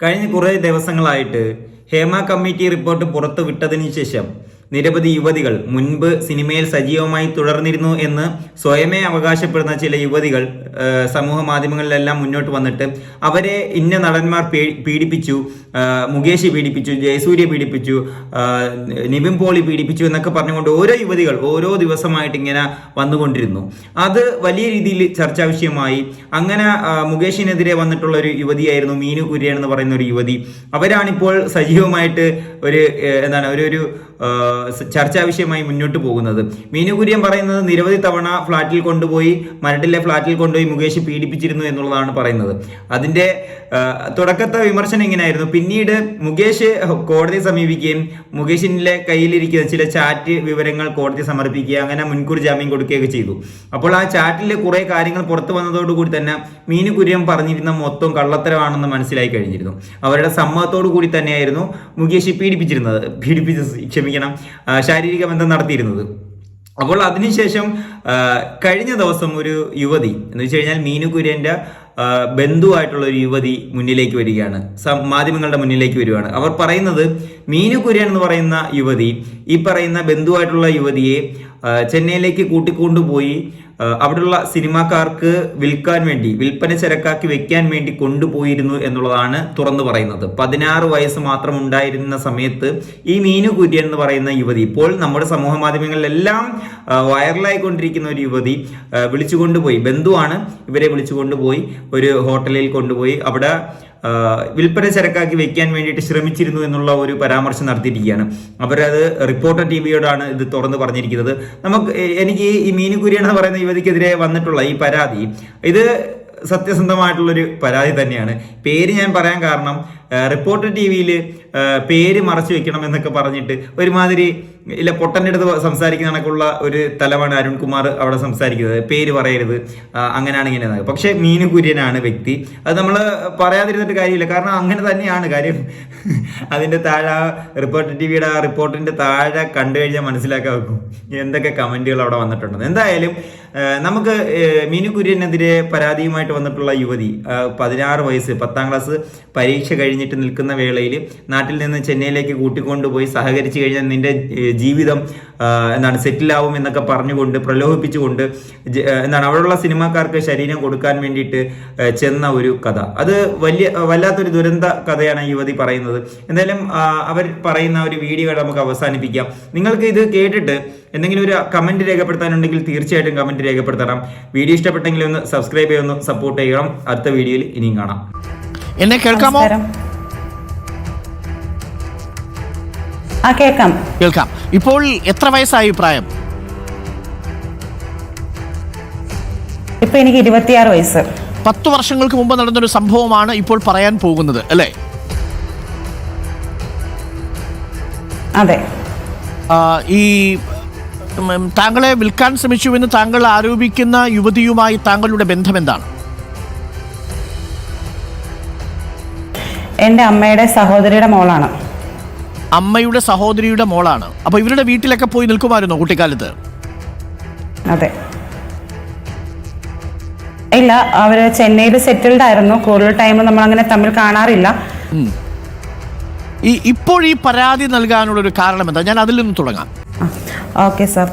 കഴിഞ്ഞ കുറേ ദിവസങ്ങളായിട്ട് ഹേമ കമ്മിറ്റി റിപ്പോർട്ട് പുറത്തു വിട്ടതിന് ശേഷം നിരവധി യുവതികൾ മുൻപ് സിനിമയിൽ സജീവമായി തുടർന്നിരുന്നു എന്ന് സ്വയമേ അവകാശപ്പെടുന്ന ചില യുവതികൾ സമൂഹ മാധ്യമങ്ങളിലെല്ലാം മുന്നോട്ട് വന്നിട്ട് അവരെ ഇന്ന നടന്മാർ പീഡിപ്പിച്ചു മുകേഷ് പീഡിപ്പിച്ചു ജയസൂര്യ പീഡിപ്പിച്ചു നിവിൻ പോളി പീഡിപ്പിച്ചു എന്നൊക്കെ പറഞ്ഞുകൊണ്ട് ഓരോ യുവതികൾ ഓരോ ദിവസമായിട്ട് ഇങ്ങനെ വന്നുകൊണ്ടിരുന്നു. അത് വലിയ രീതിയിൽ ചർച്ചാ വിഷയമായി. അങ്ങനെ മുകേഷിനെതിരെ വന്നിട്ടുള്ള ഒരു യുവതിയായിരുന്നു മീനു കുര്യൻ എന്ന് പറയുന്ന ഒരു യുവതി. അവരാണിപ്പോൾ സജീവമായിട്ട് ഒരു എന്താണ് ഒരു ഒരു ചർച്ചാ വിഷയമായി മുന്നോട്ട് പോകുന്നത്. മീനു കുര്യൻ പറയുന്നത് നിരവധി തവണ ഫ്ളാറ്റിൽ കൊണ്ടുപോയി മരട്ടിലെ ഫ്ളാറ്റിൽ കൊണ്ടുപോയി മുകേഷ് പീഡിപ്പിച്ചിരുന്നു എന്നുള്ളതാണ് പറയുന്നത്. അതിന്റെ തുടക്കത്തെ വിമർശനം ഇങ്ങനെയായിരുന്നു പിന്നീട് മുകേഷ് കോടതിയെ സമീപിക്കുകയും മുകേഷിന്റെ കയ്യിലിരിക്കുന്ന ചില ചാറ്റ് വിവരങ്ങൾ കോടതി സമർപ്പിക്കുക അങ്ങനെ മുൻകൂർ ജാമ്യം കൊടുക്കുകയൊക്കെ ചെയ്തു. അപ്പോൾ ആ ചാറ്റിലെ കുറെ കാര്യങ്ങൾ പുറത്തു വന്നതോടുകൂടി തന്നെ മീനു കുര്യൻ പറഞ്ഞിരുന്ന മൊത്തം കള്ളത്തരമാണെന്ന് മനസ്സിലായി കഴിഞ്ഞിരുന്നു. അവരുടെ സമ്മതത്തോടു കൂടി തന്നെയായിരുന്നു മുകേഷ് പീഡിപ്പിച്ചിരുന്നത്. പീഡിപ്പിച്ച് ക്ഷമിക്കണം. ശാരീരിക ബന്ധം നടത്തിയിരുന്നത്. അപ്പോൾ അതിനുശേഷം കഴിഞ്ഞ ദിവസം ഒരു യുവതി എന്ന് വെച്ച് കഴിഞ്ഞാൽ മീനു കുര്യന്റെ ബന്ധുവായിട്ടുള്ള ഒരു യുവതി മുന്നിലേക്ക് വരികയാണ്. മാധ്യമങ്ങളുടെ മുന്നിലേക്ക് വരികയാണ്. അവർ പറയുന്നത് മീനു കുര്യൻ എന്ന് പറയുന്ന യുവതി ഈ പറയുന്ന ബന്ധുവായിട്ടുള്ള യുവതിയെ ചെന്നൈയിലേക്ക് കൂട്ടിക്കൊണ്ടുപോയി അവിടെയുള്ള സിനിമാക്കാർക്ക് വിൽക്കാൻ വേണ്ടി വിൽപ്പന ചരക്കാക്കി വെക്കാൻ വേണ്ടി കൊണ്ടുപോയിരുന്നു എന്നുള്ളതാണ് തുറന്നു പറയുന്നത്. പതിനാറ് വയസ്സ് മാത്രം ഉണ്ടായിരുന്ന സമയത്ത് ഈ മീനു കുര്യൻ എന്ന് പറയുന്ന യുവതി ഇപ്പോൾ നമ്മുടെ സമൂഹ മാധ്യമങ്ങളിലെല്ലാം വൈറലായിക്കൊണ്ടിരിക്കുന്ന ഒരു യുവതി വിളിച്ചുകൊണ്ടുപോയി. ബന്ധുവാണ് ഇവരെ വിളിച്ചുകൊണ്ടുപോയി. ഒരു ഹോട്ടലിൽ കൊണ്ടുപോയി. അവിടെ വിൽപ്പന ചരക്കാക്കി വെക്കാൻ വേണ്ടിയിട്ട് ശ്രമിച്ചിരുന്നു എന്നുള്ള ഒരു പരാമർശം നടത്തിയിരിക്കുകയാണ്. അവരത് റിപ്പോർട്ടർ ടി വിയോടാണ് ഇത് തുറന്ന് പറഞ്ഞിരിക്കുന്നത്. നമുക്ക് എനിക്ക് ഈ മീനുകുര്യൻ എന്ന് പറയുന്ന യുവതിക്കെതിരെ വന്നിട്ടുള്ള ഈ പരാതി ഇത് സത്യസന്ധമായിട്ടുള്ളൊരു പരാതി തന്നെയാണ്. പേര് ഞാൻ പറയാൻ കാരണം റിപ്പോർട്ടർ ടി വിയിൽ പേര് മറച്ചു വെക്കണം എന്നൊക്കെ പറഞ്ഞിട്ട് ഒരുമാതിരി ഇല്ല പൊട്ടന്റെ അടുത്ത് സംസാരിക്കുന്ന കണക്കുള്ള ഒരു തലമാണ് അരുൺകുമാർ അവിടെ സംസാരിക്കുന്നത്. പേര് പറയരുത്. അങ്ങനെയാണ് ഇങ്ങനെ പക്ഷേ മീനുകുര്യനാണ് വ്യക്തി. അത് നമ്മൾ പറയാതിരുന്നിട്ട് കാര്യമില്ല. കാരണം അങ്ങനെ തന്നെയാണ്. കാര്യം അതിന്റെ താഴെ റിപ്പോർട്ടർ ടി വിയുടെ ആ റിപ്പോർട്ടിന്റെ താഴെ കണ്ടു കഴിഞ്ഞാൽ മനസ്സിലാക്കാൻ വെക്കും എന്തൊക്കെ കമന്റുകൾ അവിടെ വന്നിട്ടുണ്ട് എന്തായാലും നമുക്ക് മീനുകുര്യനെതിരെ പരാതിയുമായിട്ട് വന്നിട്ടുള്ള യുവതി പതിനാറ് വയസ്സ് പത്താം ക്ലാസ് പരീക്ഷ കഴിഞ്ഞിട്ട് നിൽക്കുന്ന വേളയിൽ നാട്ടിൽ നിന്ന് ചെന്നൈയിലേക്ക് കൂട്ടിക്കൊണ്ടുപോയി സഹകരിച്ചു കഴിഞ്ഞാൽ നിന്റെ ജീവിതം എന്താണ് സെറ്റിലാവും എന്നൊക്കെ പറഞ്ഞുകൊണ്ട് പ്രലോഭിപ്പിച്ചുകൊണ്ട് എന്താണ് അവിടെയുള്ള സിനിമാക്കാർക്ക് ശരീരം കൊടുക്കാൻ വേണ്ടിയിട്ട് ചെന്ന ഒരു കഥ. അത് വലിയ വല്ലാത്തൊരു ദുരന്ത കഥയാണ് യുവതി പറയുന്നത്. എന്തായാലും അവർ പറയുന്ന ഒരു വീഡിയോ നമുക്ക് അവസാനിപ്പിക്കാം. നിങ്ങൾക്ക് ഇത് കേട്ടിട്ട് എന്തെങ്കിലും ഒരു കമന്റ് രേഖപ്പെടുത്താനുണ്ടെങ്കിൽ തീർച്ചയായിട്ടും കമന്റ് രേഖപ്പെടുത്തണം. വീഡിയോ ഇഷ്ടപ്പെട്ടെങ്കിൽ ഒന്ന് സബ്സ്ക്രൈബ് ചെയ്യൊന്ന് സപ്പോർട്ട് ചെയ്യണം. അടുത്ത വീഡിയോയിൽ ഇനിയും കാണാം. എന്നെ കേൾക്കാമോ? ആ കേൾക്കാം. കേൾക്കാം. ഇപ്പോൾ എത്ര വയസ്സായി പ്രായം? ഇപ്പൊ എനിക്ക് ഇരുപത്തിയാറ് വയസ്സ്. പത്ത് വർഷങ്ങൾക്ക് മുമ്പ് നടന്നൊരു സംഭവമാണ് ഇപ്പോൾ പറയാൻ പോകുന്നത് അല്ലേ? അതെ. ഈ താങ്കളെ വിൽക്കാൻ ശ്രമിച്ചുവെന്ന് താങ്കൾ ആരോപിക്കുന്ന യുവതിയുമായി താങ്കളുടെ ബന്ധം എന്താണ് എന്റെ അമ്മയുടെ സഹോദരിയുടെ മോളാണ്. അമ്മയുടെ സഹോദരിയുടെ മോളാണ്. അപ്പൊ ഇവരുടെ വീട്ടിലൊക്കെ പോയി നിൽക്കുമായിരുന്നോ കുട്ടിക്കാലത്ത്. അതെ. ഇല്ല അവർ ചെന്നൈയിൽ സെറ്റിൽഡ് ആയിരുന്നു. കൂടുതൽ ടൈം നമ്മൾ അങ്ങനെ തമ്മിൽ കാണാറില്ല. ഈ ഇപ്പോൾ ഈ പരാതി നൽകാനുള്ള ഒരു കാരണം എന്താ ഞാൻ അതിൽ നിന്ന് തുടങ്ങാം. Okay sir.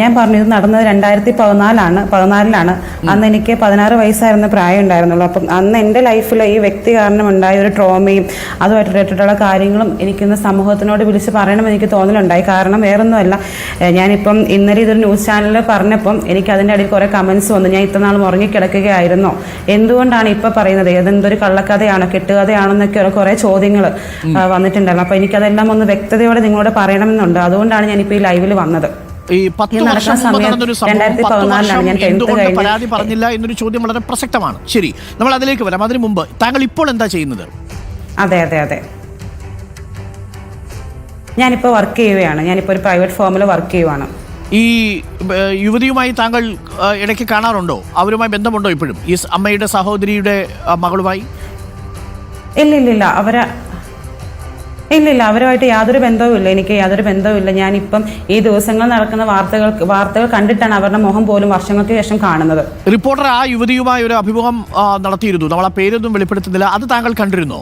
ഞാൻ പറഞ്ഞു ഇത് നടന്നത് രണ്ടായിരത്തി പതിനാലാണ് പതിനാലിലാണ് അന്ന് എനിക്ക് പതിനാറ് വയസ്സായിരുന്ന പ്രായം ഉണ്ടായിരുന്നുള്ളൂ. അപ്പം അന്ന് എന്റെ ലൈഫിൽ ഈ വ്യക്തി കാരണം ഉണ്ടായ ഒരു ട്രോമയും അതുമായിട്ട് റിലേറ്റഡുള്ള കാര്യങ്ങളും എനിക്കിന്ന് സമൂഹത്തിനോട് വിളിച്ച് പറയണമെന്ന് എനിക്ക് തോന്നലുണ്ടായി. കാരണം വേറൊന്നുമല്ല ഞാനിപ്പം ഇന്നലെ ഇതൊരു ന്യൂസ് ചാനലിൽ പറഞ്ഞപ്പം എനിക്ക് അതിന്റെ ഇടയിൽ കുറേ കമൻസ് വന്നു. ഞാൻ ഇത്ര നാൾ ഉറങ്ങിക്കിടക്കുകയായിരുന്നോ. എന്തുകൊണ്ടാണ് ഇപ്പം പറയുന്നത്? ഏതെന്തൊരു കള്ളക്കഥയാണോ കെട്ടുകഥയാണോ എന്നൊക്കെ കുറേ ചോദ്യങ്ങൾ വന്നിട്ടുണ്ടായിരുന്നു. അപ്പോൾ എനിക്കതെല്ലാം ഒന്ന് വ്യക്തതയോടെ നിങ്ങളോട് പറയണമെന്നുണ്ട്. അതുകൊണ്ടാണ് ഞാനിപ്പോൾ ഈ ലൈവിൽ വന്നത്. ഈ പത്ത് വർഷം മുമ്പ് നടന്നൊരു സംഭവം പത്ത് വർഷം എന്തുകൊണ്ട് പരാതി പറഞ്ഞില്ല എന്നൊരു ചോദ്യം വളരെ പ്രസക്തമാണ്. ശരി നമ്മൾ അതിലേക്ക് വരാം. അതിനു മുമ്പ് താങ്കൾ ഇപ്പോൾ എന്താ ചെയ്യുന്നത്? അതെ അതെ അതെ. ഞാനിപ്പോൾ വർക്ക് ചെയ്യുകയാണ്. ഞാനിപ്പോൾ ഒരു പ്രൈവറ്റ് ഫേമിൽ വർക്ക് ചെയ്യുവാണ്. ഈ യുവതിയുമായി താങ്കൾ ഇടയ്ക്ക് കാണാറുണ്ടോ? അവരുമായി ബന്ധമുണ്ടോ ഇപ്പോഴും? ഈ അമ്മയുടെ സഹോദരിയുടെ മകളുമായി? ഇല്ല ഇല്ല ഇല്ല അവരെ ഇല്ലില്ല അവരുമായിട്ട് യാതൊരു ബന്ധവുമില്ല. എനിക്ക് യാതൊരു ബന്ധവുമില്ല. ഞാനിപ്പം ഈ ദിവസങ്ങൾ നടക്കുന്ന വാർത്തകൾ വാർത്തകൾ കണ്ടിട്ടാണ് അവരുടെ മുഖം പോലും വർഷങ്ങൾക്ക് ശേഷം കാണുന്നത്. റിപ്പോർട്ടർ ആ യുവതിയുമായി ഒരു അഭിമുഖം നടത്തിയിരുന്നു. നമ്മൾ ആ പേരൊന്നും വെളിപ്പെടുത്തുന്നില്ല. അത് താങ്കൾ കണ്ടിരുന്നു?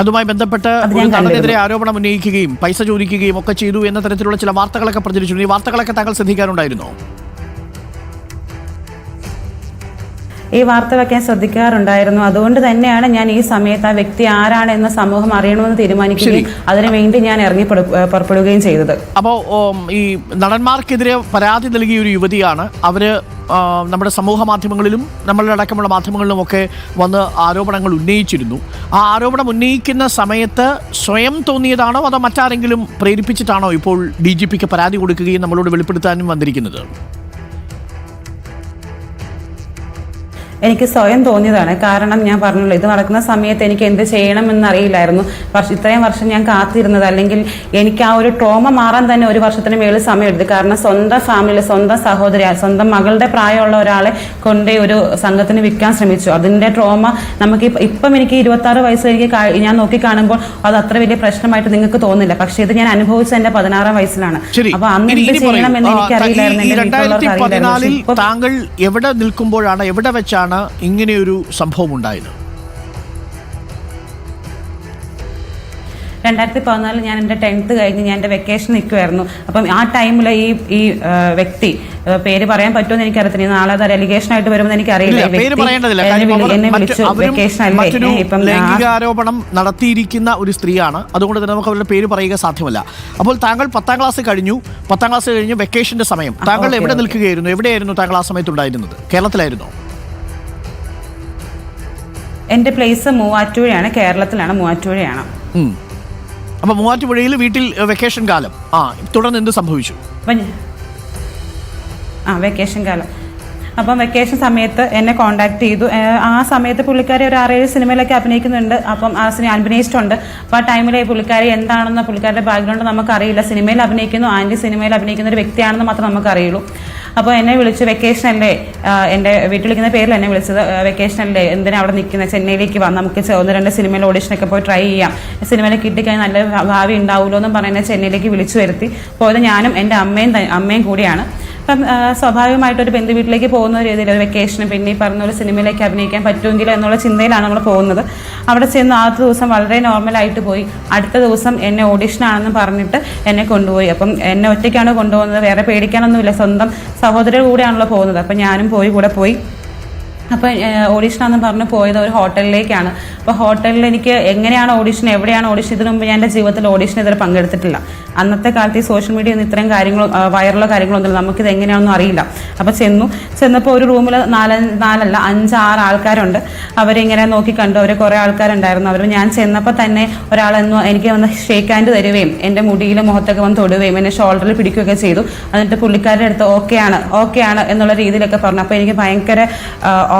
അതുമായി ബന്ധപ്പെട്ട് നടനെതിരെ ആരോപണം ഉന്നയിക്കുകയും പൈസ ചോദിക്കുകയും ഒക്കെ ചെയ്തു എന്ന തരത്തിലുള്ള ചില വാർത്തകളൊക്കെ പ്രചരിച്ചു ഈ വാർത്തകളൊക്കെ താങ്കൾ ശ്രദ്ധിക്കാറുണ്ടായിരുന്നോ? ഈ വാർത്ത വയ്ക്കാൻ ശ്രദ്ധിക്കാറുണ്ടായിരുന്നു. അതുകൊണ്ട് തന്നെയാണ് ഞാൻ ഈ സമയത്ത് ആ വ്യക്തി ആരാണ് എന്ന് സമൂഹം അറിയണമെന്ന് തീരുമാനിക്കുകയും അതിനുവേണ്ടി ഞാൻ ഇറങ്ങി പുറ- പുറപ്പെടുകയും ചെയ്തത്. അപ്പോൾ ഈ നടന്മാർക്കെതിരെ പരാതി നൽകിയ ഒരു യുവതിയാണ്. അവർ നമ്മുടെ സമൂഹ മാധ്യമങ്ങളിലും നമ്മളുടെ അടക്കമുള്ള മാധ്യമങ്ങളിലും ഒക്കെ വന്ന് ആരോപണങ്ങൾ ഉന്നയിച്ചിരുന്നു. ആ ആരോപണം ഉന്നയിക്കുന്ന സമയത്ത് സ്വയം തോന്നിയതാണോ അതോ മറ്റാരെങ്കിലും പ്രേരിപ്പിച്ചിട്ടാണോ ഇപ്പോൾ ഡി ജി പിക്ക് പരാതി കൊടുക്കുകയും നമ്മളോട് വെളിപ്പെടുത്താനും വന്നിരിക്കുന്നത്? എനിക്ക് സ്വയം തോന്നിയതാണ്. കാരണം ഞാൻ പറഞ്ഞല്ലോ ഇത് നടക്കുന്ന സമയത്ത് എനിക്ക് എന്ത് ചെയ്യണമെന്ന് അറിയില്ലായിരുന്നു പക്ഷെ ഇത്രയും വർഷം ഞാൻ കാത്തിരുന്നത് അല്ലെങ്കിൽ എനിക്ക് ആ ഒരു ട്രോമ മാറാൻ തന്നെ ഒരു വർഷത്തിന് മേളിൽ സമയമെടുത്തു. കാരണം സ്വന്തം ഫാമിലി സ്വന്തം സഹോദരി സ്വന്തം മകളുടെ പ്രായമുള്ള ഒരാളെ കൊണ്ടേ ഒരു സംഘത്തിന് വിൽക്കാൻ ശ്രമിച്ചു. അതിന്റെ ട്രോമ നമുക്ക് ഇപ്പ- എനിക്ക് ഇരുപത്തി ആറ് വയസ്സ് എനിക്ക് ഞാൻ നോക്കി കാണുമ്പോൾ അത് അത്ര വലിയ പ്രശ്നമായിട്ട് നിങ്ങൾക്ക് തോന്നില്ല. പക്ഷേ ഇത് ഞാൻ അനുഭവിച്ചത് എന്റെ പതിനാറാം വയസ്സിലാണ്. അപ്പൊ അന്ന് എന്ത്. ചെയ്യണമെന്ന് ആ, എനിക്ക് അറിയില്ലായിരുന്നു ഈ എന്റെ രണ്ടായിരത്തി വീട്ടിലുള്ളവർക്ക് അറിയില്ലായിരുന്നു പതിനാലിൽ പക്ഷെ ഇപ്പൊ താങ്കൾ എവിടെ നിൽക്കുമ്പോഴാണ് എവിടെ വെച്ചാണ് ഇങ്ങനെയൊരു സംഭവം ഉണ്ടായത് രണ്ടായിരത്തി പതിനാലിൽ ഞാൻ എന്റെ ടെൻത്ത് കഴിഞ്ഞ് ഞാൻ എന്റെ വെക്കേഷൻ നിൽക്കുമായിരുന്നു അപ്പം ആ ടൈമിൽ ഈ ഈ വ്യക്തി പേര് പറയാൻ പറ്റുമെന്ന് എനിക്ക് അറിയത്തില്ല നാളെ അത് അലിഗേഷൻ ആയിട്ട് വരുമെന്ന് എനിക്ക് അറിയില്ല പേര് വ്യക്തി എന്നെ കാര്യം വിളി- അവർ എന്നെ മറ്റ് വിളിച്ചു വെക്കേഷൻ അല്ലേ മറ്റൊരു ഏ, ഇപ്പം ലൈംഗികാരോപണം നടത്തിയിരിക്കുന്ന ഒരു സ്ത്രീയാണ്. അതുകൊണ്ട് തന്നെ നമുക്ക് അവരുടെ പേര് പറയുക സാധ്യമല്ല. അപ്പോൾ താങ്കൾ പത്താം ക്ലാസ് കഴിഞ്ഞു. പത്താം ക്ലാസ് കഴിഞ്ഞു വെക്കേഷന്റെ സമയം. താങ്കൾ എവിടെ നിൽക്കുകയായിരുന്നു? എവിടെയായിരുന്നു താങ്കൾ ആ സമയത്ത് ഉണ്ടായിരുന്നത്? കേരളത്തിലായിരുന്നോ? എന്റെ പ്ലേസ് മൂവാറ്റുപുഴയാണ് കേരളത്തിലാണ് മൂവാറ്റുപുഴയാണ്. അപ്പൊ മൂവാറ്റുപുഴയിൽ വീട്ടിൽ വെക്കേഷൻ കാലം. ആ തുടർന്ന് എന്ത് സംഭവിച്ചു? ആ വെക്കേഷൻ കാലം. അപ്പം വെക്കേഷൻ സമയത്ത് എന്നെ കോണ്ടാക്ട് ചെയ്തു. ആ സമയത്ത് പുള്ളിക്കാരി ഒരു ആറേഴ് സിനിമയിലൊക്കെ അഭിനയിക്കുന്നുണ്ട്. അപ്പം ആ സിനിമ അഭിനയിച്ചിട്ടുണ്ട്. അപ്പോൾ ആ ടൈമിൽ പുള്ളിക്കാരി എന്താണെന്ന് പുള്ളിക്കാരുടെ ബാക്ക്ഗ്രൗണ്ട് നമുക്കറിയില്ല. സിനിമയിൽ അഭിനയിക്കുന്നു ആന്റി സിനിമയിൽ അഭിനയിക്കുന്ന ഒരു വ്യക്തിയാണെന്ന് മാത്രം നമുക്കറിയുള്ളൂ. അപ്പോൾ എന്നെ വിളിച്ചു വെക്കേഷൻ അല്ലേ എന്റെ വീട്ടിൽ വിളിക്കുന്ന പേരിൽ എന്നെ വിളിച്ചത് വെക്കേഷൻ അല്ലേ എന്തിനാ അവിടെ നിൽക്കുന്നത് ചെന്നൈയിലേക്ക് വാ നമുക്ക് ഒന്ന് രണ്ട് സിനിമയിൽ ഓഡിഷനൊക്കെ പോയി ട്രൈ ചെയ്യാം. സിനിമയിൽ കിട്ടിക്കഴിഞ്ഞാൽ നല്ല ഭാവി ഉണ്ടാവുമല്ലോ എന്നും പറയുന്നത് ചെന്നൈയിലേക്ക് വിളിച്ചു വരുത്തി. പോയത് ഞാനും എന്റെ അമ്മയും അമ്മയും കൂടിയാണ്. അപ്പം സ്വാഭാവികമായിട്ട് ഒരു ബന്ധു വീട്ടിലേക്ക് പോകുന്ന രീതിയിൽ ഒരു വെക്കേഷന് പിന്നെ ഈ പറഞ്ഞ ഒരു സിനിമയിലേക്ക് അഭിനയിക്കാൻ പറ്റുമെങ്കിലോ എന്നുള്ള ചിന്തയിലാണ് നമ്മൾ പോകുന്നത്. അവിടെ ചെന്ന് ആദ്യത്തെ ദിവസം വളരെ നോർമലായിട്ട് പോയി. അടുത്ത ദിവസം എന്നെ ഓഡിഷനാണെന്ന് പറഞ്ഞിട്ട് എന്നെ കൊണ്ടുപോയി. അപ്പം എന്നെ ഒറ്റയ്ക്കാണ് കൊണ്ടുപോകുന്നത്. വേറെ പേടിക്കാനൊന്നുമില്ല. സ്വന്തം സഹോദരർ കൂടെയാണല്ലോ പോകുന്നത്. അപ്പം ഞാനും പോയി കൂടെ പോയി. അപ്പോൾ ഓഡീഷനാന്ന് പറഞ്ഞ് പോയത് ഒരു ഹോട്ടലിലേക്കാണ്. അപ്പോൾ ഹോട്ടലിൽ എനിക്ക് എങ്ങനെയാണ് ഓഡീഷൻ എവിടെയാണ് ഓഡീഷൻ ഇതിനു മുമ്പ് ഞാൻ എന്റെ ജീവിതത്തിൽ ഓഡീഷൻ ഇതുവരെ പങ്കെടുത്തിട്ടില്ല. അന്നത്തെ കാലത്ത് ഈ സോഷ്യൽ മീഡിയ ഒന്നും ഇത്രയും കാര്യങ്ങൾ വൈറലോ കാര്യങ്ങളോ ഒന്നുമില്ല. നമുക്കിത് എങ്ങനെയാണെന്നും അറിയില്ല. അപ്പോൾ ചെന്നു. ചെന്നപ്പോൾ ഒരു റൂമിൽ നാല് നാലല്ല അഞ്ച് ആറ് ആൾക്കാരുണ്ട്. അവരിങ്ങനെ നോക്കി കണ്ടു. അവർ കുറേ ആൾക്കാരുണ്ടായിരുന്നു. അവർ ഞാൻ ചെന്നപ്പോൾ തന്നെ ഒരാളെന്നു എനിക്ക് വന്ന് ഷേക്ക് ഹാൻഡ് തരുകയും എന്റെ മുടിയിൽ മുഖത്തൊക്കെ വന്ന് തൊടുകയും എന്നെ ഷോൾഡറിൽ പിടിക്കുകയൊക്കെ ചെയ്തു. എന്നിട്ട് പുള്ളിക്കാരുടെ അടുത്ത് ഓക്കെയാണ് ഓക്കെയാണ് എന്നുള്ള രീതിയിലൊക്കെ പറഞ്ഞു. അപ്പോൾ എനിക്ക് ഭയങ്കര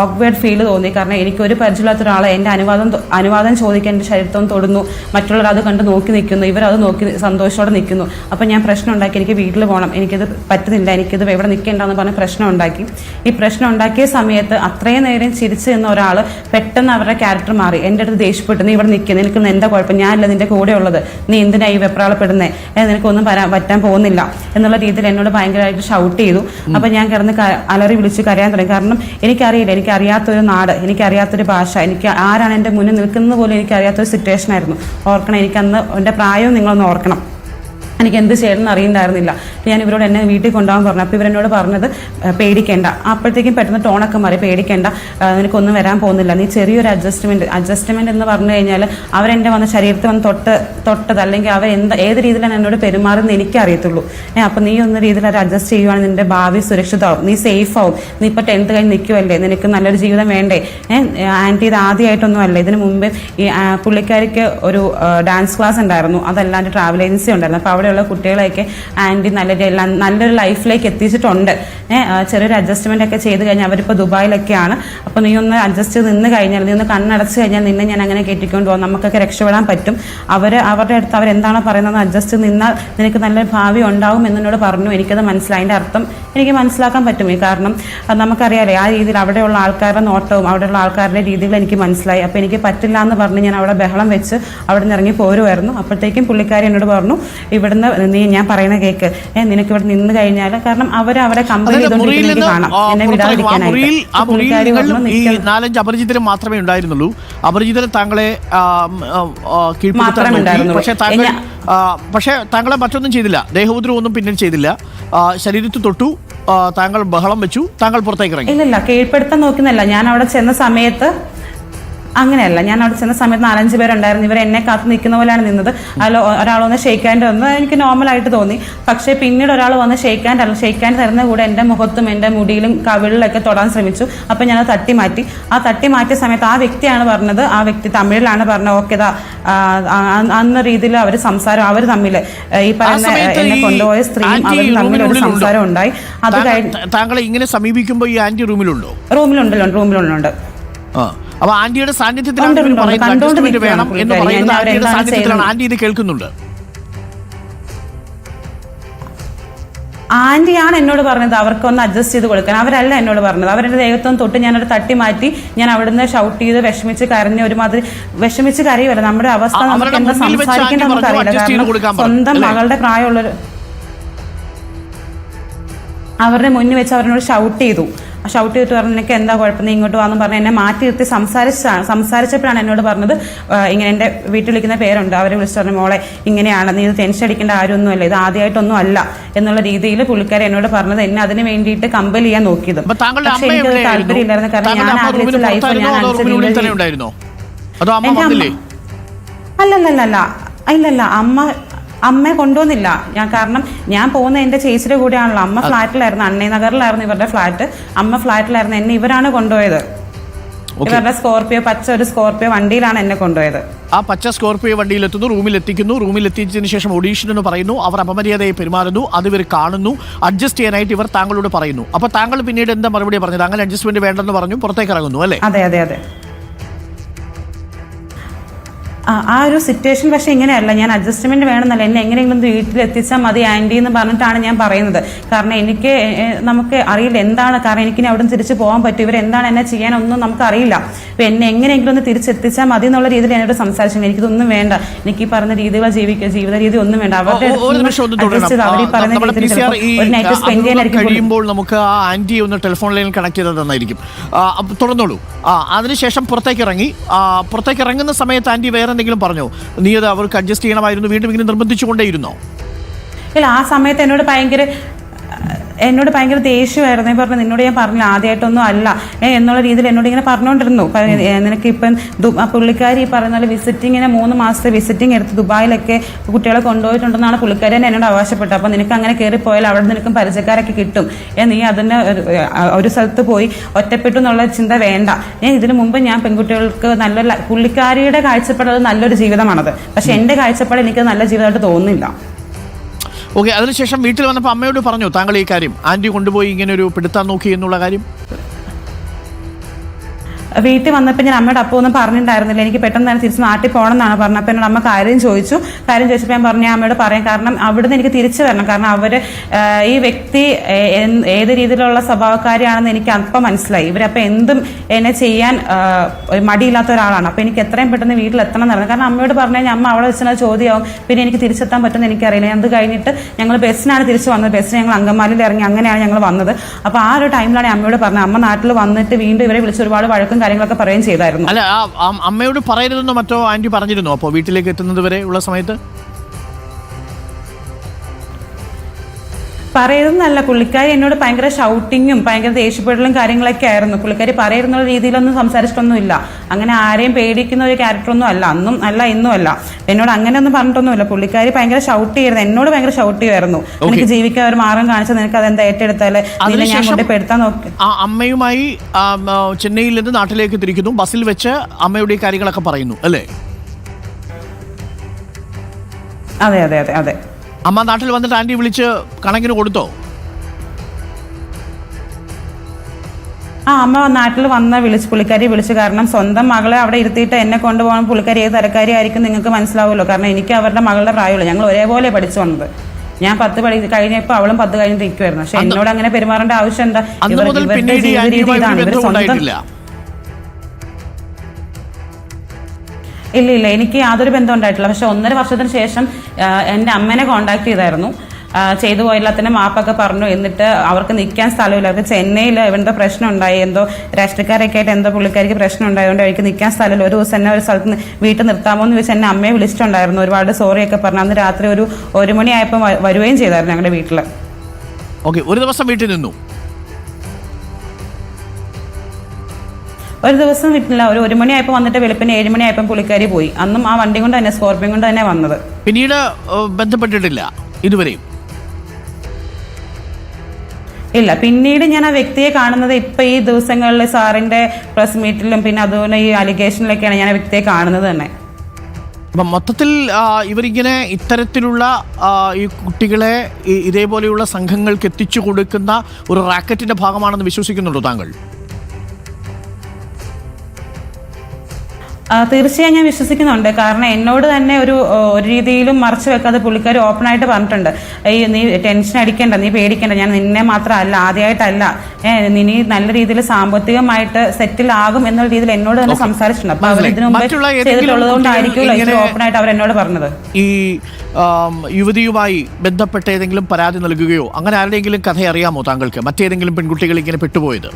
ഓക്വേർഡ് ഫീൽ തോന്നി. കാരണം എനിക്ക് ഒരു പരിചയമില്ലാത്ത ഒരാളെ എന്റെ അനുവാദം അനുവാദം ചോദിക്കാൻ എന്റെ ശരീരത്വം തൊടുന്നു. മറ്റുള്ളവർ അത് കണ്ട് നോക്കി നിൽക്കുന്നു. ഇവരത് നോക്കി സന്തോഷത്തോടെ നിൽക്കുന്നു. അപ്പോൾ ഞാൻ പ്രശ്നം ഉണ്ടാക്കി. എനിക്ക് വീട്ടിൽ പോകണം എനിക്കിത് പറ്റുന്നില്ല. എനിക്കിത് എവിടെ നിൽക്കേണ്ടെന്ന് പറഞ്ഞ് പ്രശ്നം ഉണ്ടാക്കി. ഈ പ്രശ്നം ഉണ്ടാക്കിയ സമയത്ത് അത്രയും നേരം ചിരിച്ചു നിന്ന ഒരാൾ പെട്ടെന്ന് അവരുടെ ക്യാരക്ടർ മാറി. എന്റെ അടുത്ത് ദേഷ്യപ്പെട്ടു നീ ഇവിടെ നിൽക്കുന്നു നിനക്ക് എന്താ കുഴപ്പം? ഞാനല്ല നിന്റെ കൂടെ ഉള്ളത്. നീ എന്തിനായി ഈ വെപ്രാളപ്പെടുന്നേ? ഏ, നിനക്കൊന്നും വരാൻ പറ്റാൻ പോകുന്നില്ല. എന്നുള്ള രീതിയിൽ എന്നോട് ഭയങ്കരമായിട്ട് ഷൗട്ട് ചെയ്തു. അപ്പം ഞാൻ കിടന്ന് അലറി വിളിച്ച് കരയാൻ തുടങ്ങി. കാരണം എനിക്കറിയില്ല. എനിക്കറിയാത്തൊരു നാട് എനിക്കറിയാത്തൊരു ഭാഷ എനിക്ക് ആരാണ് എന്റെ മുന്നിൽ നിൽക്കുന്നത് പോലും എനിക്കറിയാത്തൊരു സിറ്റുവേഷൻ ആയിരുന്നു. ഓർക്കണം എനിക്കന്ന് എന്റെ പ്രായവും നിങ്ങളൊന്ന് ഓർക്കണം. എനിക്ക് എന്ത് ചെയ്യണമെന്ന് അറിയണ്ടായിരുന്നില്ല. ഞാൻ ഇവരോട് എന്നെ വീട്ടിൽ കൊണ്ടുപോകാൻ പറഞ്ഞു. അപ്പോൾ ഇവരെന്നോട് പറഞ്ഞത് "ആ, പേടിക്കേണ്ട. അപ്പോഴത്തേക്കും പെട്ടെന്ന് ടോണൊക്കെ മാറി. പേടിക്കേണ്ട. നിനക്കൊന്നും വരാൻ പോകുന്നില്ല. നീ ചെറിയൊരു അഡ്ജസ്റ്റ്മെന്റ് അഡ്ജസ്റ്റ്മെന്റ് എന്ന് പറഞ്ഞു കഴിഞ്ഞാൽ അവരെന്റെ വന്ന ശരീരത്തിൽ വന്ന് തൊട്ട് തൊട്ടത് അല്ലെങ്കിൽ അവർ എന്ത് ഏത് രീതിയിലാണ് എന്നോട് പെരുമാറുന്നത് എനിക്കറിയത്തുള്ളൂ. ഏ അപ്പോൾ നീ ഒന്ന് രീതിയിൽ അത് അഡ്ജസ്റ്റ് ചെയ്യുവാണെങ്കിൽ നിന്റെ ഭാവി സുരക്ഷിതമാവും. നീ സേഫ് ആവും. നീ ഇപ്പോൾ ടെൻത്ത് കഴിഞ്ഞ് നിൽക്കുമല്ലേ നിനക്ക് നല്ലൊരു ജീവിതം വേണ്ടേ? ഏഹ് ആന്റി ഇത് ആദ്യമായിട്ടൊന്നും അല്ല ഇതിന് മുമ്പ് ഈ പുള്ളിക്കാരിക്ക് ഒരു ഡാൻസ് ക്ലാസ് ഉണ്ടായിരുന്നു. അതല്ലാണ്ട് ട്രാവൽ ഏജൻസി ഉണ്ടായിരുന്നു. അപ്പോൾ അവിടെയുള്ള കുട്ടികളെയൊക്കെ ആന്റി നല്ല നല്ലൊരു ലൈഫിലേക്ക് എത്തിച്ചിട്ടുണ്ട്. ചെറിയൊരു അഡ്ജസ്റ്റ്മെന്റ് ഒക്കെ ചെയ്ത് കഴിഞ്ഞാൽ അവരിപ്പോൾ ദുബായിലൊക്കെയാണ്. അപ്പോൾ നീ ഒന്ന് അഡ്ജസ്റ്റ് നിന്ന് കഴിഞ്ഞാൽ നീ ഒന്ന് കണ്ണടച്ച് കഴിഞ്ഞാൽ നിന്നെ ഞാൻ അങ്ങനെ കെട്ടിക്കൊണ്ട് പോകും നമുക്കൊക്കെ രക്ഷപ്പെടാൻ പറ്റും. അവർ അവരുടെ അടുത്ത് അവരെന്താണോ പറയുന്നത് അഡ്ജസ്റ്റ് നിന്നാൽ നിനക്ക് നല്ലൊരു ഭാവി ഉണ്ടാവും എന്നോട് പറഞ്ഞു. എനിക്കത് മനസ്സിലായി. അതിന്റെ അർത്ഥം എനിക്ക് മനസ്സിലാക്കാൻ പറ്റും. കാരണം നമുക്കറിയാലേ ആ രീതിയിൽ അവിടെയുള്ള ആൾക്കാരുടെ നോട്ടവും അവിടെയുള്ള ആൾക്കാരുടെ രീതികൾ എനിക്ക് മനസ്സിലായി. അപ്പോൾ എനിക്ക് പറ്റില്ല എന്ന് പറഞ്ഞ് ഞാൻ അവിടെ ബഹളം വെച്ച് അവിടെ നിന്ന് ഇറങ്ങി പോരുമായിരുന്നു അപ്പോഴത്തേക്കും പുള്ളിക്കാരി എന്നോട് പറഞ്ഞു ഇവിടുന്ന് നിന്ന് നീ ഞാൻ പറയുന്ന കേക്ക് ഏഹ് നിനക്ക് ഇവിടെ നിന്ന് കഴിഞ്ഞാൽ കാരണം അവർ അവരെ കമ്പനി നിന്ന് കാണാം എന്നെ വിടാതിരിക്കാനായിട്ട് നാലഞ്ച് അപരിചിതരും മാത്രമേ ഉണ്ടായിരുന്നുള്ളൂ. അപരിചിതർ താങ്കളെ. പക്ഷേ താങ്കൾ പക്ഷേ താങ്കളെ മറ്റൊന്നും ചെയ്തില്ല. ദേഹോദ്രവം ഒന്നും പിന്നിൽ ചെയ്തില്ല. ശരീരത്തിൽ തൊട്ടു. താങ്കൾ ബഹളം വെച്ചു. താങ്കൾ പുറത്തേക്ക് ഇറങ്ങി. ഇല്ലില്ല കീഴ്പ്പെടുത്താൻ നോക്കുന്നില്ല ഞാൻ അവിടെ ചെന്ന സമയത്ത് അങ്ങനെയല്ല ഞാൻ അവിടെ ചെന്ന സമയത്ത് നാലഞ്ച് പേരുണ്ടായിരുന്നു. ഇവർ എന്നെ കാത്തു നിൽക്കുന്ന പോലെയാണ് നിന്നത്. അതിൽ ഒരാൾ വന്ന് ഷെയ്ക്കാന്റെ വന്ന് എനിക്ക് നോർമലായിട്ട് തോന്നി. പക്ഷേ പിന്നീട് ഒരാൾ വന്ന് ഷെയ്ക്കാന്റെ അല്ല ഷെയ്ക്കാൻ തരുന്ന കൂടെ എന്റെ മുഖത്തും എന്റെ മുടിയിലും കവിളിലൊക്കെ തൊടാൻ ശ്രമിച്ചു. അപ്പം ഞാനത് തട്ടി മാറ്റി. ആ തട്ടി മാറ്റിയ സമയത്ത് ആ വ്യക്തിയാണ് പറഞ്ഞത്. ആ വ്യക്തി തമിഴിലാണ് പറഞ്ഞത്. ഓക്കെ ദാ അന്ന രീതിയിൽ അവർ സംസാരം അവർ തമ്മിൽ ഈ പറയുന്ന എന്നെ കൊണ്ടുപോയ സ്ത്രീ അവർ അവരും തമ്മിൽ ഒരു സംസാരം ഉണ്ടായി. അത് കഴിഞ്ഞ് താങ്കളെ ഇങ്ങനെ സമീപിക്കുമ്പോൾ ഈ ആന്റി റൂമിലുണ്ടോ? റൂമിലുണ്ടല്ലോ റൂമിലുണ്ട്. ആ. അപ്പൊ ആന്റിയുടെ സാന്നിധ്യത്തിലാണ് പറയുന്നത്. വേണം എന്ന് പറയുന്നത് ആന്റിയുടെ സാന്നിധ്യത്തിലാണ്? ആന്റി ഇത് കേൾക്കുന്നുണ്ട്. ആന്റിയാണ് എന്നോട് പറഞ്ഞത് അവർക്കൊന്ന് അഡ്ജസ്റ്റ് ചെയ്ത് കൊടുക്കാൻ. അവരല്ല എന്നോട് പറഞ്ഞത്. അവരുടെ ദേഹത്തൊന്ന് തൊട്ട് ഞാനൊരു തട്ടി മാറ്റി ഞാൻ അവിടുന്ന് ഷൗട്ട് ചെയ്ത് വിഷമിച്ച് കരഞ്ഞ് ഒരുമാതിരി വിഷമിച്ച് കരയുമല്ല നമ്മുടെ അവസ്ഥ നമുക്ക് എന്താ സംസാരിക്കേണ്ട നമുക്കറിയില്ല. കാരണം സ്വന്തം? മകളുടെ പ്രായമുള്ളൊരു അവരുടെ മുന്നിൽ വെച്ച് അവരോട് ഷൗട്ട് ചെയ്തു. ഷൗട്ട് ചെയ്തിട്ട് പറഞ്ഞു എനിക്ക് എന്താ കുഴപ്പം? നീ ഇങ്ങോട്ട് വാന്ന് പറഞ്ഞു എന്നെ മാറ്റി നിർത്തി സംസാരിച്ചാണ് സംസാരിച്ചപ്പോഴാണ് എന്നോട് പറഞ്ഞത്. ഇങ്ങനെ എന്റെ വീട്ടിൽ വിളിക്കുന്ന പേരുണ്ട്. അവരെ വിളിച്ചു പറഞ്ഞു മോളെ ഇങ്ങനെയാണ്. നീ ഇത് ടെൻഷൻ അടിക്കേണ്ട ആരൊന്നുമല്ല ഇത് ആദ്യമായിട്ടൊന്നും അല്ല. എന്നുള്ള രീതിയിൽ പുള്ളിക്കാരെ എന്നോട് പറഞ്ഞത്. എന്നെ അതിന് വേണ്ടിയിട്ട് കമ്പൽ ചെയ്യാൻ നോക്കിയത്. പക്ഷേ എനിക്ക് താല്പര്യമില്ലായിരുന്നു. കാരണം ഞാൻ ആഗ്രഹിച്ച ലൈഫ് ഞാൻ വന്നില്ലേ? അല്ലല്ലല്ല. ഇല്ലല്ല അമ്മ അമ്മയെ കൊണ്ടുവന്നില്ല. ഞാൻ കാരണം ഞാൻ പോകുന്ന എന്റെ ചേച്ചിയുടെ കൂടെയാണല്ലോ. അമ്മ ഫ്ലാറ്റിലായിരുന്നു. അണ്ണേ നഗറിലായിരുന്നു ഇവരുടെ ഫ്ലാറ്റ്. അമ്മ ഫ്ലാറ്റിലായിരുന്നു എന്നെ ഇവരാണ് കൊണ്ടുപോയത്. ഇവരുടെ സ്കോർപ്പിയോ പച്ച ഒരു സ്കോർപ്പിയോ വണ്ടിയിലാണ് എന്നെ കൊണ്ടുപോയത്. ആ പച്ച സ്കോർപ്പിയോ വണ്ടിയിൽ എത്തുന്നു റൂമിൽ എത്തിക്കുന്നു റൂമിൽ എത്തിച്ചതിന് ശേഷം ഒഡീഷൻ എന്ന് പറയുന്നു അവർ അപമര്യാദയെ പെരുമാറുന്നു അത് ഇവർ കാണുന്നു അഡ്ജസ്റ്റ് ചെയ്യാനായിട്ട് ഇവർ താങ്കളോട് പറയുന്നു. അപ്പൊ താങ്കൾ പിന്നീട് എന്താ മറുപടി പറഞ്ഞത്? അങ്ങനെ അഡ്ജസ്റ്റ്മെന്റ് വേണ്ടെന്ന് പറഞ്ഞു പുറത്തേക്ക് ഇറങ്ങുന്നു അല്ലേ? അതെ അതെ അതെ. ആ ഒരു സിറ്റുവേഷൻ പക്ഷെ ഇങ്ങനെയല്ല. ഞാൻ അഡ്ജസ്റ്റ്മെന്റ് വേണമെന്നല്ല. എന്നെ എങ്ങനെയെങ്കിലും വീട്ടിലെത്തിച്ചാൽ വീട്ടിൽ എത്തിച്ചാൽ മതി ആന്റി എന്ന് പറഞ്ഞിട്ടാണ് ഞാൻ പറയുന്നത്. കാരണം എനിക്ക് നമുക്ക് അറിയില്ല എന്താണ്. കാരണം എനിക്ക് ഇനി അവിടെ നിന്ന് തിരിച്ചു പോകാൻ പറ്റും. ഇവർ എന്താണ് എന്നെ ചെയ്യാനൊന്നും നമുക്ക് അറിയില്ല അപ്പൊ എന്നെ എങ്ങനെയെങ്കിലും ഒന്ന് തിരിച്ചെത്തിച്ചാൽ മതി എന്നുള്ള രീതിയിൽ എന്നോട് സംസാരിച്ചു എനിക്കിതൊന്നും വേണ്ട. എനിക്ക് ഈ പറഞ്ഞ രീതികൾ ജീവിക്കുക ജീവിത രീതി ഒന്നും വേണ്ട. അവരുടെ കഴിയുമ്പോൾ നമുക്ക് ആ ആന്റി ഒന്ന് ടെലിഫോൺ ലൈനിൽ കണക്ട് ചെയ്ത് തന്നായിരിക്കും. ആ അതിനുശേഷം പുറത്തേക്ക് ഇറങ്ങി. പുറത്തേക്ക് ഇറങ്ങുന്ന സമയത്ത് ആന്റി വേറെ എന്തെങ്കിലും പറഞ്ഞോ. നീ അത് അവർക്ക് അഡ്ജസ്റ്റ് ചെയ്യണമായിരുന്നു വീണ്ടും ഇങ്ങനെ നിർബന്ധിച്ചുകൊണ്ടേയിരുന്നോ. ഇല്ല ആ സമയത്ത് എന്നോട് ഭയങ്കര എന്നോട് ഭയങ്കര ദേഷ്യമായിരുന്നു. ഈ പറഞ്ഞു നിന്നോട് ഞാൻ പറഞ്ഞില്ല ആദ്യമായിട്ടൊന്നും അല്ല. എന്നുള്ള രീതിയിൽ എന്നോട് ഇങ്ങനെ പറഞ്ഞുകൊണ്ടിരുന്നു നിനക്ക് ഇപ്പം പുള്ളിക്കാരി ഈ പറയുന്ന പോലെ വിസിറ്റിങ്ങിന് മൂന്ന് മാസത്തെ വിസിറ്റിംഗ് എടുത്ത് ദുബായിലൊക്കെ കുട്ടികളെ കൊണ്ടുപോയിട്ടുണ്ടെന്നാണ് പുള്ളിക്കാരി തന്നെ എന്നോട് ആവശ്യപ്പെട്ടത് അപ്പം നിനക്ക് അങ്ങനെ കയറിപ്പോയാൽ അവിടെ നിനക്കും പരിചയക്കാരൊക്കെ കിട്ടും. ഏ നീ അതിന് ഒരു- സ്ഥലത്ത് പോയി ഒറ്റപ്പെട്ടു എന്നുള്ള ചിന്ത വേണ്ട. ഞാൻ ഇതിനു മുമ്പ് ഞാൻ പെൺകുട്ടികൾക്ക് നല്ലൊരു പുള്ളിക്കാരിയുടെ കാഴ്ചപ്പാട് നല്ലൊരു ജീവിതമാണത്. പക്ഷെ എന്റെ കാഴ്ചപ്പാട് എനിക്ക് നല്ല ജീവിതമായിട്ട് തോന്നുന്നില്ല. ഓക്കെ അതിനുശേഷം വീട്ടിൽ വന്നപ്പോൾ അമ്മയോട് പറഞ്ഞു താങ്കൾ ഈ കാര്യം ആന്റി കൊണ്ടുപോയി ഇങ്ങനെ ഒരു പിടുത്താൻ നോക്കി എന്നുള്ള കാര്യം. വീട്ടിൽ വന്നപ്പോൾ ഞാൻ അമ്മയുടെ അപ്പം ഒന്നും പറഞ്ഞിട്ടുണ്ടായിരുന്നില്ല. എനിക്ക് പെട്ടെന്ന് തന്നെ തിരിച്ച് നാട്ടിൽ പോകണം എന്നാണ് പറഞ്ഞത്. അപ്പം എന്നോട് അമ്മ കാര്യം ചോദിച്ചു. കാര്യം ചോദിച്ചപ്പോൾ ഞാൻ പറഞ്ഞു അമ്മയോട് പറയാം. കാരണം അവിടുന്ന് എനിക്ക് തിരിച്ചു വരണം. കാരണം അവർ ഈ വ്യക്തി ഏത് രീതിയിലുള്ള സ്വഭാവക്കാരിയാണെന്ന് എനിക്ക് അപ്പം മനസ്സിലായി. ഇവരപ്പോൾ എന്തും എന്നെ ചെയ്യാൻ മടിയില്ലാത്ത ഒരാളാണ്. അപ്പോൾ എനിക്ക് എത്രയും പെട്ടെന്ന് വീട്ടിലെത്തണം എന്നായിരുന്നു കാരണം അമ്മയോട് പറഞ്ഞു കഴിഞ്ഞാൽ അമ്മ അവിടെ വെച്ചാൽ ചോദ്യമാവും. പിന്നെ എനിക്ക് തിരിച്ചെത്താൻ പറ്റുമെന്ന് എനിക്കറിയില്ല. അത് കഴിഞ്ഞിട്ട് ഞങ്ങൾ ബസ്സിനാണ് തിരിച്ചു വന്നത്. ബസ്സിന് ഞങ്ങൾ അങ്കമാലിയിൽ ഇറങ്ങി അങ്ങനെയാണ് ഞങ്ങൾ വന്നത്. അപ്പോൾ ആ ഒരു ടൈമിലാണ് അമ്മയോട് പറഞ്ഞത്. അമ്മ നാട്ടിൽ വന്നിട്ട് വീണ്ടും ഇവരെ വിളിച്ച് ഒരുപാട് വഴക്കും കാര്യങ്ങളൊക്കെ പറയുകയും ചെയ്തായിരുന്നു. അല്ല അമ്മയോട് പറയരുതെന്നോ മറ്റോ ആന്റി പറഞ്ഞിരുന്നോ? അപ്പോൾ വീട്ടിലേക്ക് എത്തുന്നത് വരെ ഉള്ള സമയത്ത്? പറയുന്നതല്ല പുള്ളിക്കാരി എന്നോട് ഭയങ്കര ഷൗട്ടിങ്ങും ഭയങ്കര ദേഷ്യപ്പെടലും കാര്യങ്ങളൊക്കെ ആയിരുന്നു. പുള്ളിക്കാരി പറയുന്ന രീതിയിലൊന്നും സംസാരിച്ചിട്ടൊന്നുമില്ല. അങ്ങനെ ആരെയും പേടിക്കുന്ന ഒരു ക്യാരക്ടറൊന്നും അല്ല. അന്നും അല്ല ഇന്നും അല്ല. എന്നോട് അങ്ങനെയൊന്നും പറഞ്ഞിട്ടൊന്നുമില്ല. പുള്ളിക്കാരി ഭയങ്കര ഷൗട്ട് ചെയ്യുന്നത് എന്നോട് ഭയങ്കര ഷൗട്ട് ചെയ്യുമായിരുന്നു എനിക്ക് ജീവിക്കാൻ ഒരു മാർഗം കാണിച്ചാൽ നിനക്ക് അത് എന്താ ഏറ്റെടുത്താലേ? അതിനെ ഞാൻ അതിനുശേഷം കൊണ്ട് പെടുത്താൻ നോക്കി. അമ്മയുമായി ചെന്നൈയിൽ നിന്ന് നാട്ടിലേക്ക് തിരിക്കുന്നു. ബസ്സിൽ വെച്ച് അമ്മയുടെ കാര്യങ്ങളൊക്കെ പറയുന്നു. അല്ലേ? അതെ അതെ അതെ അതെ. അമ്മ നാട്ടിൽ വന്നിട്ട് ആന്റി വിളിച്ച് കണക്കിന് കൊടുത്തോ? ആ അമ്മ നാട്ടിൽ വന്ന വിളിച്ച് പുള്ളിക്കാരി വിളിച്ചു കാരണം സ്വന്തം മകളെ അവിടെ ഇരുത്തിയിട്ട് എന്നെ കൊണ്ടുപോകണം പുള്ളിക്കാരി ഏത് തരക്കാരി ആയിരിക്കും നിങ്ങൾക്ക് മനസ്സിലാവുമല്ലോ. കാരണം എനിക്ക് അവരുടെ മകളുടെ പ്രായമുള്ളൂ. ഞങ്ങൾ ഒരേപോലെ പഠിച്ചു വന്നത്. ഞാൻ പത്ത് പഠി കഴിഞ്ഞപ്പോൾ അവളും പത്ത് കഴിഞ്ഞിട്ട് ഇരിക്കുമായിരുന്നു പക്ഷെ എന്നോട് അങ്ങനെ പെരുമാറേണ്ട ആവശ്യം എന്താ? ഇവരുടെ ജീവിത രീതി ഇതാണ്. ഇവർ സ്വന്തം ഇല്ല ഇല്ല എനിക്ക് യാതൊരു ബന്ധം ഉണ്ടായിട്ടില്ല. പക്ഷെ ഒന്നര വർഷത്തിന് ശേഷം എന്റെ അമ്മേനെ കോണ്ടാക്ട് ചെയ്തായിരുന്നു. ചെയ്തു പോയില്ലാത്തതിന് മാപ്പൊക്കെ പറഞ്ഞു. എന്നിട്ട് അവർക്ക് നിൽക്കാൻ സ്ഥലമില്ല. അവർക്ക് ചെന്നൈയിൽ എവിടെന്തോ പ്രശ്നം ഉണ്ടായി എന്തോ രാഷ്ട്രീയക്കാരൊക്കെ ആയിട്ട് എന്തോ പുള്ളിക്കാർക്ക് പ്രശ്നം ഉണ്ടായതുകൊണ്ട് അവർക്ക് നിൽക്കാൻ സ്ഥലമില്ല. ഒരു ദിവസം എന്നെ ഒരു സ്ഥലത്ത് വീട്ടിൽ നിർത്താമോ എന്ന് ചോദിച്ചാൽ എന്നെ അമ്മയെ വിളിച്ചിട്ടുണ്ടായിരുന്നു. ഒരുപാട് സോറിയൊക്കെ പറഞ്ഞു. അന്ന് രാത്രി ഒരു ഒരു മണിയായപ്പോൾ വരുകയും ചെയ്തായിരുന്നു ഞങ്ങളുടെ വീട്ടിൽ ഓക്കെ ഒരു ദിവസം വീട്ടിൽ നിന്നു. ഒരു ദിവസം വിട്ടില്ല ഒരു ഒരു മണിയായപ്പോൾ വന്നിട്ട് വെളുപ്പിന് ഏഴ് മണിയായപ്പോൾ പുള്ളിക്കാരി പോയി. അന്നും ആ വണ്ടി കൊണ്ട് തന്നെ സ്കോർപ്പിയോ കൊണ്ട് തന്നെ വന്നത്. പിന്നീട് ബന്ധപ്പെട്ടിട്ടില്ല ഇതുവരെയും. ഇല്ല. പിന്നീട് ഞാൻ ആ വ്യക്തിയെ കാണുന്നത് ഇപ്പൊ ഈ ദിവസങ്ങളിൽ സാറിന്റെ പ്രസ് മീറ്റിലും പിന്നെ അതുപോലെ ഈ അലിഗേഷനിലൊക്കെയാണ് ഞാൻ ആ വ്യക്തിയെ കാണുന്നത് തന്നെ. അപ്പം മൊത്തത്തിൽ ഇവരിങ്ങനെ ഇത്തരത്തിലുള്ള ഈ കുട്ടികളെ ഇതേപോലെയുള്ള സംഘങ്ങൾക്ക് എത്തിച്ചു കൊടുക്കുന്ന ഒരു റാക്കറ്റിന്റെ ഭാഗമാണെന്ന് വിശ്വസിക്കുന്നുണ്ടോ താങ്കൾ? തീർച്ചയായും ഞാൻ വിശ്വസിക്കുന്നുണ്ട്. കാരണം എന്നോട് തന്നെ ഒരു ഒരു രീതിയിലും മറച്ചു വെക്കാതെ പുള്ളിക്കാർ ഓപ്പൺ ആയിട്ട് പറഞ്ഞിട്ടുണ്ട്. ഈ നീ ടെൻഷൻ അടിക്കേണ്ട നീ പേടിക്കേണ്ട. ഞാൻ നിന്നെ മാത്രമല്ല ആദ്യമായിട്ടല്ല. നീ നല്ല രീതിയിൽ സാമ്പത്തികമായിട്ട് സെറ്റിൽ ആകും എന്നുള്ള രീതിയിൽ എന്നോട് തന്നെ സംസാരിച്ചിട്ടുണ്ട്. അപ്പൊ അവർ ഇതിനു മുമ്പ് ഇത്ര ഓപ്പൺ ആയിട്ട് അവർ എന്നോട് പറഞ്ഞത്. ഈ യുവതിയുമായി ബന്ധപ്പെട്ട ഏതെങ്കിലും പരാതി നൽകുകയോ അങ്ങനെ ആരുടെയെങ്കിലും കഥ അറിയാമോ താങ്കൾക്ക്? മറ്റേതെങ്കിലും പെൺകുട്ടികൾ ഇങ്ങനെ പെട്ടുപോയത്?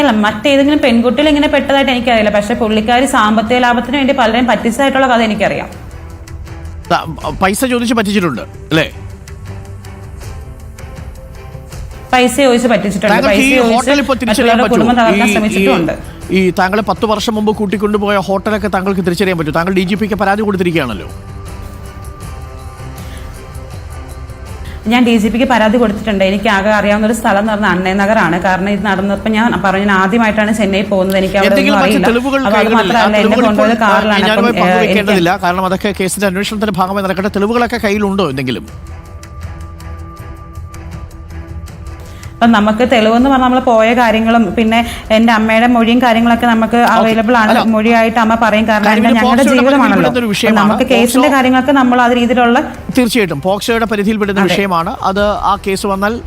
അല്ല മറ്റേതെങ്കിലും പെൺകുട്ടികൾ ഇങ്ങനെ പെട്ടതായിട്ട് എനിക്കറിയില്ല. പക്ഷെ പുള്ളിക്കാർ സാമ്പത്തിക ലാഭത്തിന് വേണ്ടി പലരെയും പറ്റിച്ചതായിട്ടുള്ള കഥ എനിക്കറിയാം. പൈസ ചോദിച്ച് പറ്റിച്ചിട്ടുണ്ട് അല്ലേ? പൈസ ചോദിച്ച് പറ്റിച്ചിട്ടുണ്ട്. പൈസ കുടുംബം തകർക്കാൻ ഈ ഈ താങ്കളെ പത്ത് വർഷം മുമ്പ് കൂട്ടിക്കൊണ്ടുപോയ ഹോട്ടലൊക്കെ താങ്കൾക്ക് തിരിച്ചറിയാൻ പറ്റും താങ്കൾ ഡി ജി പിക്ക് പരാതി കൊടുത്തിരിക്കുകയാണല്ലോ. ഞാൻ ഡി ജി പിക്ക് പരാതി കൊടുത്തിട്ടുണ്ട്. എനിക്ക് ആകെ അറിയാവുന്ന ഒരു സ്ഥലം എന്ന് പറഞ്ഞാൽ അണ്ണേ നഗറാണ്. കാരണം ഇത് നടന്നപ്പോൾ ഞാൻ പറഞ്ഞു ഞാൻ ആദ്യമായിട്ടാണ് ചെന്നൈ പോകുന്നത്. എനിക്ക് അവിടെ ഒന്നും അറിയില്ല. കാരണം അതൊക്കെ കേസിന്റെ അന്വേഷണത്തിന്റെ ഭാഗമായി നടക്കട്ടെ. തെളിവുകളൊക്കെ കയ്യിലുണ്ടോ എന്തെങ്കിലും? അപ്പം നമുക്ക് തെളിവെന്ന് പറഞ്ഞാൽ നമ്മൾ പോയ കാര്യങ്ങളും പിന്നെ എന്റെ അമ്മയുടെ മൊഴിയും കാര്യങ്ങളൊക്കെ നമുക്ക് അവൈലബിൾ ആണ്. മൊഴിയായിട്ട് അമ്മ പറയും. കാരണം ഞങ്ങളുടെ ജീവിതമാണല്ലോ. നമുക്ക് കേസിന്റെ കാര്യങ്ങളൊക്കെ നമ്മൾ ആ രീതിയിലുള്ള തീർച്ചയായിട്ടും. പോക്സോയുടെ പരിധിയിൽപ്പെടുന്ന. വിഷയമാണ്. അത് ആ കേസ് വന്നാൽ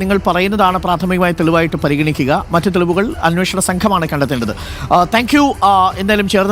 നിങ്ങൾ പറയുന്നതാണ് പ്രാഥമികമായി തെളിവായിട്ട് പരിഗണിക്കുക. മറ്റു തെളിവുകൾ അന്വേഷണ സംഘമാണ് കണ്ടെത്തേണ്ടത്. താങ്ക് യു എന്തായാലും ചേർന്നത്